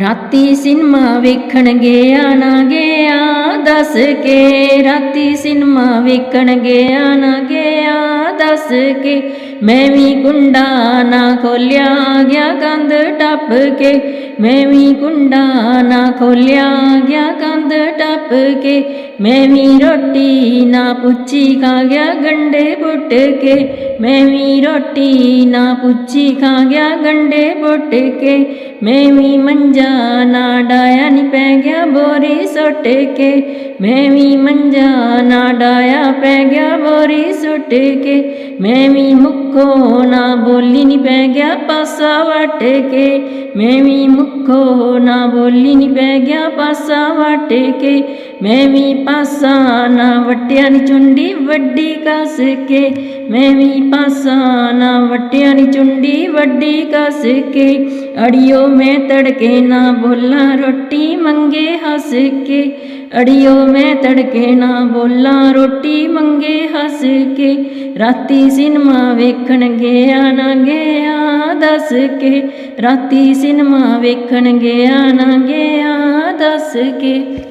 ਰਾਤੀ ਸਿਨਮਾ ਵੇਖਣ ਗਿਆ ਨਾ ਗਿਆ, ਦੱਸ ਕੇ ਰਾਤੀ ਸਿਨਮਾ ਵੇਖਣ ਗਿਆ ਨਾ ਗਿਆ, ਦੱਸ ਕੇ ਮੈਂ ਵੀ ਕੁੰਡਾ ਨਾ ਖੋਲਿਆ ਗਿਆ, ਕੰਧ ਟੱਪ ਕੇ ਮੈਂ ਵੀ ਕੁੰਡਾ ਨਾ ਖੋਲਿਆ ਗਿਆ, ਕੰਧ ਟੱਪ ਕੇ ਮੈਂ ਵੀ ਰੋਟੀ ਨਾ ਪੁੱਛੀ ਖਾ ਗਿਆ ਗੰਡੇ ਪੁੱਟ ਕੇ। ਮੈਂ ਵੀ ਰੋਟੀ ਨਾ ਪੁੱਛੀ ਖਾ ਗਿਆ ਗੰਡੇ ਪੁੱਟ ਕੇ। ਮੈਂ ਵੀ ਮੰਜਾ ਨਾ ਡਾਇਆ ਨੀ ਪੈ ਗਿਆ ਬੋਰੀ ਸੁੱਟ ਕੇ। ਮੈਂ ਵੀ ਮੰਜਾ ਨਾ ਡਾਇਆ ਪੈ ਗਿਆ ਬੋਰੀ ਸੁੱਟ ਕੇ। ਮੈਂ ਵੀ ਮੁੱਖੋ ਨਾ ਬੋਲੀ ਨਹੀਂ ਪੈ ਗਿਆ ਪਾਸਾ ਵਟ ਕੇ। ਮੈਂ ਵੀ ਮੁੱਖੋ ਨਾ ਬੋਲੀ ਨਹੀਂ ਪੈ ਗਿਆ ਪਾਸਾ ਵਟ ਕੇ। ਮੈਂ ਵੀ ਪਾਸਾ ਨਾ ਵਟਿਆ ਦੀ ਚੁੰਡੀ ਵੱਡੀ ਕੱਸ ਕੇ। ਮੈਂ ਵੀ ਪਾਸਾ ਨਾ ਵਟਿਆ ਨੀ ਚੁੰਡੀ ਵੱਡੀ ਕੱਸ ਕੇ। ਅੜਿਓ ਮੈਂ ਤੜਕੇ ਨਾ ਬੋਲਾਂ ਰੋਟੀ ਮੰਗੇ ਹੱਸ ਕੇ। ਅੜਿਓ ਮੈਂ ਤੜਕੇ ਨਾ ਬੋਲਾਂ ਰੋਟੀ ਮੰਗੇ ਹੱਸ ਕੇ। ਰਾਤੀ ਸਿਨੇਮਾ ਵੇਖਣ ਗਿਆ ਨਾ ਗਿਆ ਦੱਸ ਕੇ। ਰਾਤੀ ਸਿਨੇਮਾ ਵੇਖਣ ਗਿਆ ਨਾ ਗਿਆ ਦੱਸ ਕੇ।